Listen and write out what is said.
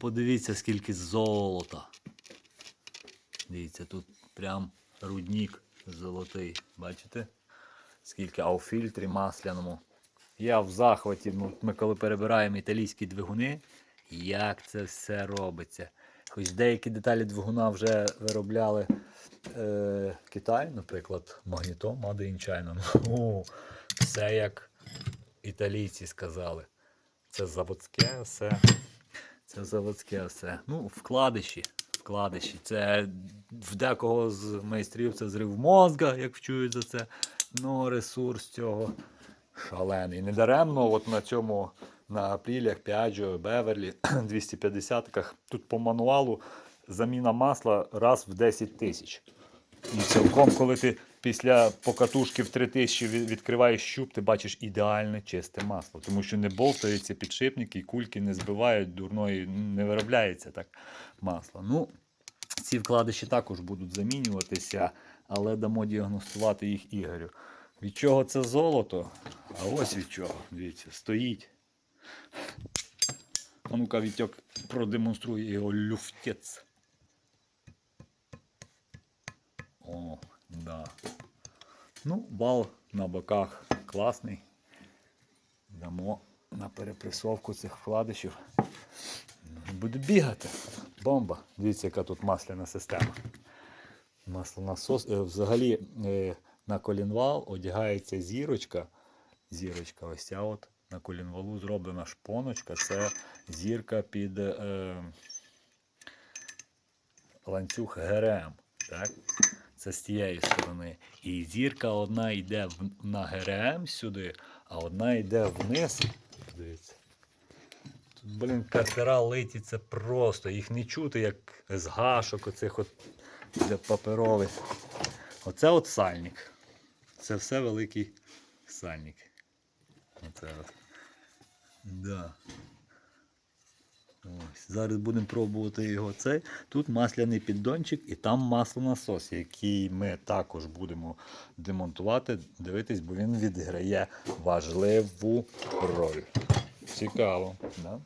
подивіться, скільки золота. Дивіться, тут прям рудник золотий. Бачите? Скільки, а у фільтрі масляному. Я в захваті. Ну, ми коли перебираємо італійські двигуни, як це все робиться. Хоч деякі деталі двигуна вже виробляли е, Китай, наприклад, магнітом Made in China. Все як італійці сказали. Це заводське все. Це заводське все. Ну, вкладиші. Вкладиші. Це в декого з майстрів це зрив мозга, як вчують за це. Ну, ресурс цього шалений. Недаремно от на цьому на апрілях Piaggio, Beverly 250-ках тут по мануалу заміна масла раз в 10 тисяч. І цілком, коли ти після покатушки в 3000 від- відкриваєш щуп, ти бачиш ідеальне чисте масло. Тому що не болтаються підшипники, кульки не збивають, дурної не виробляється так масло. Ну, ці вкладиші також будуть замінюватися, але дамо діагностувати їх Ігорю. Від чого це золото? А ось від чого. Дивіться, стоїть. А ну-ка, Вітьок продемонструє його люфтець. Да. Ну, вал на боках класний. Дамо на перепресовку цих вкладишів. Буде бігати. Бомба. Дивіться, яка тут масляна система. Маслонасос. Е, Взагалі е, на колінвал одягається зірочка. Зірочка, ось ця от на колінвалу зроблена шпоночка. Це зірка під е, ланцюг ГРМ. Так? Це з тієї сторони. І зірка одна йде на ГРМ сюди, а одна йде вниз. Дивіться. Тут, блін, катера литі це просто. Їх не чути, як з гашок оцих от паперових. Оце от сальник. Це все великий сальник. Оце от. Да. Зараз будемо пробувати його цей. Тут масляний піддончик і там маслонасос, який ми також будемо демонтувати, дивитись, бо він відіграє важливу роль. Цікаво, да?